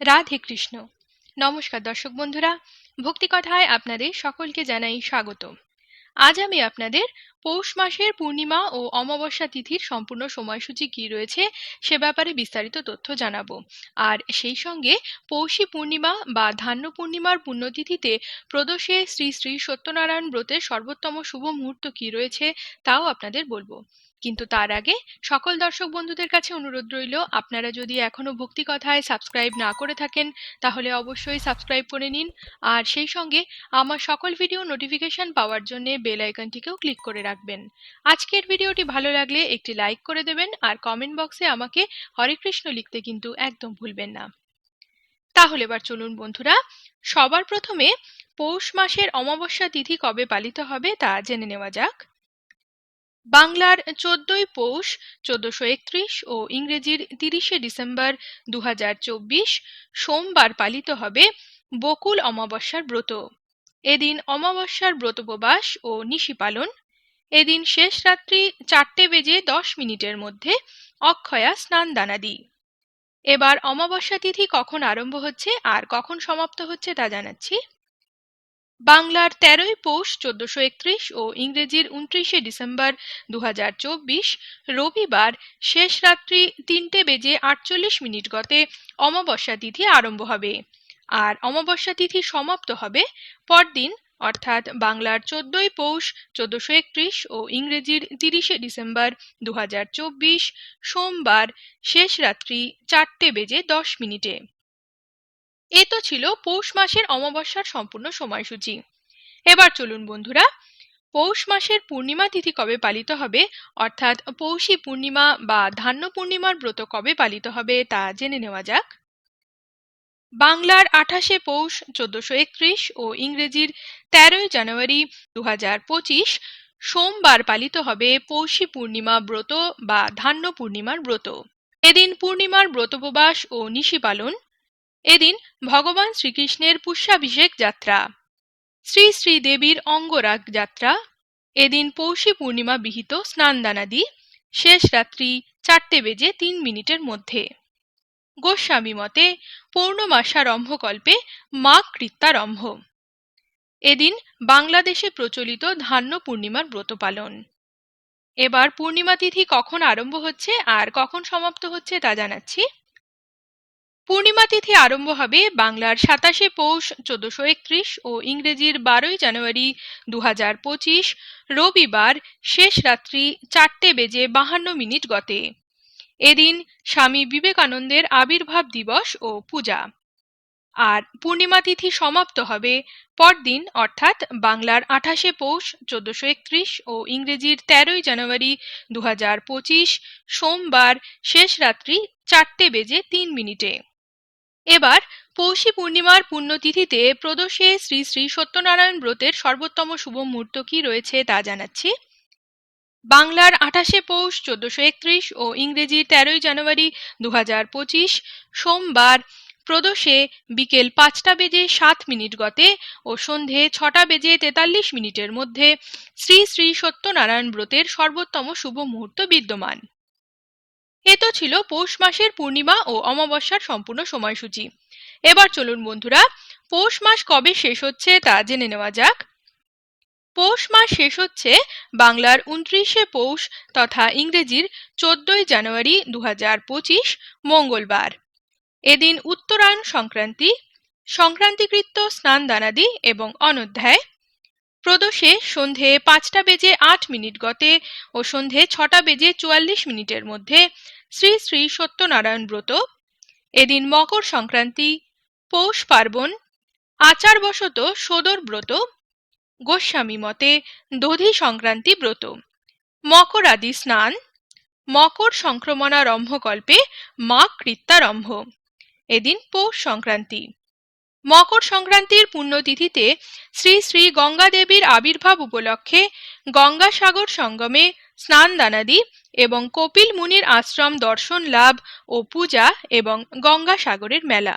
রাধে কৃষ্ণ। নমস্কার দর্শক বন্ধুরা ভক্তি কথায় আপনাদের সকলকে জানাই স্বাগত আজ আমি আপনাদের পৌষ মাসের পূর্ণিমা ও অমাবস্যা তিথির সম্পূর্ণ সময়সূচি কি রয়েছে সে ব্যাপারে বিস্তারিত তথ্য জানাব। আর সেই সঙ্গে পৌষী পূর্ণিমা বা ধান্য পূর্ণিমার পুণ্যতিথিতে প্রদোষে শ্রী শ্রী সত্যনারায়ণ ব্রতের সর্বোত্তম শুভ মুহূর্ত কি রয়েছে তাও আপনাদের বলব। কিন্তু তার আগে সকল দর্শক বন্ধুদের কাছে অনুরোধ রইল, আপনারা যদি এখনও ভক্তি কথায় সাবস্ক্রাইব না করে থাকেন, তাহলে অবশ্যই সাবস্ক্রাইব করে নিন। আর সেই সঙ্গে আমার সকল ভিডিও নোটিফিকেশন পাওয়ার জন্য বেল আইকনটিকেও ক্লিক করে রাখবেন। আজকের ভিডিওটি ভালো লাগলে একটি লাইক করে দেবেন আর কমেন্ট বক্সে আমাকে হরে কৃষ্ণ লিখতে কিন্তু একদম ভুলবেন না। তাহলে এবার চলুন বন্ধুরা, সবার প্রথমে পৌষ মাসের অমাবস্যা তিথি কবে পালিত হবে তা জেনে নেওয়া যাক। বাংলার চোদ্দই পৌষ, চোদ্দশো একত্রিশ ও ইংরেজির তিরিশে ডিসেম্বর দু হাজার চব্বিশ সোমবার পালিত হবে বকুল অমাবস্যার ব্রত। এদিন অমাবস্যার ব্রতোপবাস ও নিশি পালন এদিন শেষ রাত্রি চারটে বেজে দশ মিনিটের মধ্যে অক্ষয়া স্নান দানাদি এবার অমাবস্যা তিথি কখন আরম্ভ হচ্ছে আর কখন সমাপ্ত হচ্ছে তা জানাচ্ছি। বাংলার তেরোই পৌষ চোদ্দশো একত্রিশ ও ইংরেজির উনত্রিশে ডিসেম্বর দু হাজার চব্বিশ রবিবার শেষ রাত্রি তিনটে বেজে আটচল্লিশ মিনিট গতে অমাবস্যা তিথি আরম্ভ হবে। আর অমাবস্যা তিথি সমাপ্ত হবে পরদিন অর্থাৎ বাংলার চোদ্দই পৌষ, চোদ্দশো একত্রিশ ও ইংরেজির তিরিশে ডিসেম্বর দু হাজার চব্বিশ সোমবার শেষ রাত্রি চারটে বেজে দশ মিনিটে। এ তো ছিল পৌষ মাসের অমাবস্যার সম্পূর্ণ সময়সূচি। এবার চলুন বন্ধুরা, পৌষ মাসের পূর্ণিমা তিথি কবে পালিত হবে? অর্থাৎ পৌষী পূর্ণিমা বা ধান্য পূর্ণিমার ব্রত কবে পালিত হবে তা জেনে নেওয়া যাক। বাংলার আঠাশে পৌষ, চোদ্দশো একত্রিশ ও ইংরেজির তেরোই জানুয়ারি দু সোমবার পালিত হবে পৌষী পূর্ণিমা ব্রত বা ধান্য পূর্ণিমার ব্রত। এদিন পূর্ণিমার ব্রতোপবাস ও নিশি পালন। এদিন ভগবান শ্রীকৃষ্ণের পুষ্যাভিষেক যাত্রা। শ্রী শ্রী দেবীর অঙ্গরাগ যাত্রা। এদিন পৌষী পূর্ণিমা বিহিত স্নানদানাদি। শেষ রাত্রি চারটে বেজে তিন মিনিটের মধ্যে। গোস্বামী মতে পৌর্ণমাসারম্ভকল্পে মা কৃত্তারম্ভ। এদিন বাংলাদেশে প্রচলিত ধান্য পূর্ণিমার ব্রত পালন। এবার পূর্ণিমা তিথি কখন আরম্ভ হচ্ছে আর কখন সমাপ্ত হচ্ছে তা জানাচ্ছি। পূর্ণিমা তিথি আরম্ভ হবে বাংলার সাতাশে পৌষ চোদ্দশো একত্রিশ ও ইংরেজির বারোই জানুয়ারি দু হাজার পঁচিশ রবিবার শেষ রাত্রি চারটে বেজে বাহান্ন মিনিট গতে। এদিন স্বামী বিবেকানন্দের আবির্ভাব দিবস ও পূজা। আর পূর্ণিমা তিথি সমাপ্ত হবে পরদিন, অর্থাৎ বাংলার আঠাশে পৌষ, চোদ্দশো একত্রিশ ও ইংরেজির তেরোই জানুয়ারি দু সোমবার শেষ রাত্রি চারটে বেজে তিন মিনিটে। এবার পৌষী পূর্ণিমার পুণ্যতিথিতে প্রদোষে শ্রী শ্রী সত্যনারায়ণ ব্রতের সর্বোত্তম শুভ মুহূর্ত কি রয়েছে তা জানাচ্ছি। বাংলার আঠাশে পৌষ, চোদ্দশো একত্রিশ ও ইংরেজি তেরোই জানুয়ারি দু সোমবার প্রদোষে বিকেল পাঁচটা বেজে সাত মিনিট গতে ও সন্ধে ছটা বেজে তেতাল্লিশ মিনিটের মধ্যে শ্রী শ্রী সত্যনারায়ণ ব্রতের সর্বোত্তম শুভ মুহূর্ত বিদ্যমান। এ তো ছিল পৌষ মাসের পূর্ণিমা ও অমাবস্যার সম্পূর্ণ সময়সূচি। এবার চলুন বন্ধুরা, পৌষ মাস কবে শেষ হচ্ছে তা জেনে নেওয়া যাক। পৌষ মাস শেষ হচ্ছে বাংলার উনত্রিশে পৌষ তথা ইংরেজির চোদ্দই জানুয়ারি দুহাজার পঁচিশ মঙ্গলবার। এদিন উত্তরায়ণ সংক্রান্তি সংক্রান্তিকৃত স্নান দানাদি এবং অনধ্যায় প্রদোষে সন্ধে পাঁচটা বেজে আট মিনিট গতে ও সন্ধে ছটা বেজে চুয়াল্লিশ মিনিটের মধ্যে শ্রী শ্রী সত্যনারায়ণ ব্রত। এদিন মকর সংক্রান্তি, পৌষ পার্বণ, আচারবশত সদর ব্রত গোস্বামী মতে দধি সংক্রান্তি ব্রত। মকর আদি স্নান, মকর সংক্রমণারম্ভকল্পে মা কৃত্যারম্ভ। এদিন পৌষ সংক্রান্তি। মকর সংক্রান্তির পুণ্যতিথিতে শ্রী শ্রী গঙ্গা দেবীর আবির্ভাব উপলক্ষে গঙ্গাসাগর সঙ্গমে স্নান দানাদি এবং কপিল মুনির আশ্রম দর্শন লাভ ও পূজা এবং গঙ্গাসাগরের মেলা।